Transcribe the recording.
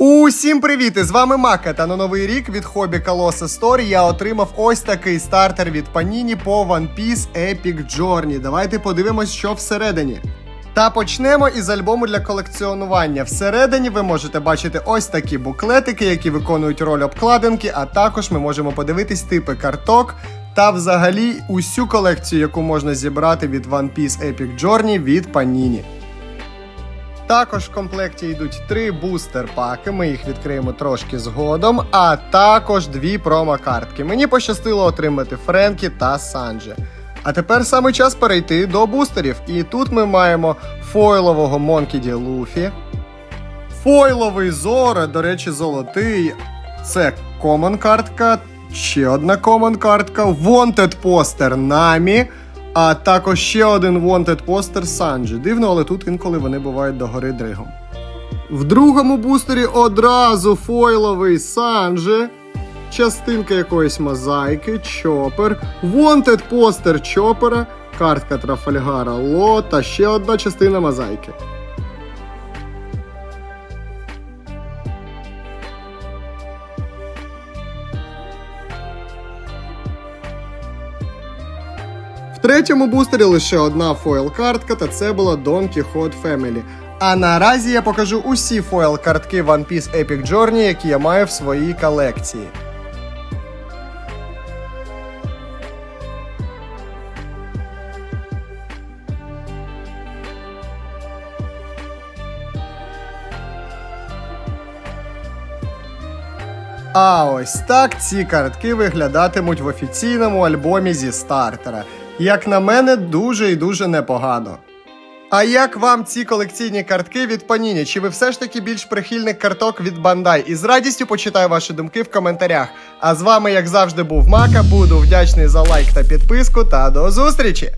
Усім привіт! З вами Мака. Та на новий рік від хобі Колоса Story я отримав ось такий стартер від Panini по One Piece Epic Journey. Давайте подивимось, що всередині. Та почнемо із альбому для колекціонування. Всередині ви можете бачити ось такі буклетики, які виконують роль обкладинки, а також ми можемо подивитись типи карток та взагалі усю колекцію, яку можна зібрати від One Piece Epic Journey від Panini. Також в комплекті йдуть три бустер-паки, ми їх відкриємо трошки згодом, а також дві промо-картки. Мені пощастило отримати Френкі та Санджі. А тепер саме час перейти до бустерів. І тут ми маємо фойлового Монкіді Луфі, фойловий Зора, до речі, золотий. Це комон картка, ще одна комон картка, Wanted постер Намі. А також ще один Wanted постер Санджі. Дивно, але тут інколи вони бувають догори дригом. В другому бустері одразу фойловий Санджі, частинка якоїсь мозаїки, Чопер, Wanted постер Чопера, картка Трафальгара Ло та ще одна частина мозаїки. Третьому бустері лише одна фойл-картка, та це була Don Quixote Family. А наразі я покажу усі фойл-картки One Piece Epic Journey, які я маю в своїй колекції. А ось так ці картки виглядатимуть в офіційному альбомі зі стартера. Як на мене, дуже і дуже непогано. А як вам ці колекційні картки від Паніні? Чи ви все ж таки більш прихильник карток від Бандай? І з радістю почитаю ваші думки в коментарях. А з вами, як завжди, був Мака. Буду вдячний за лайк та підписку. Та до зустрічі!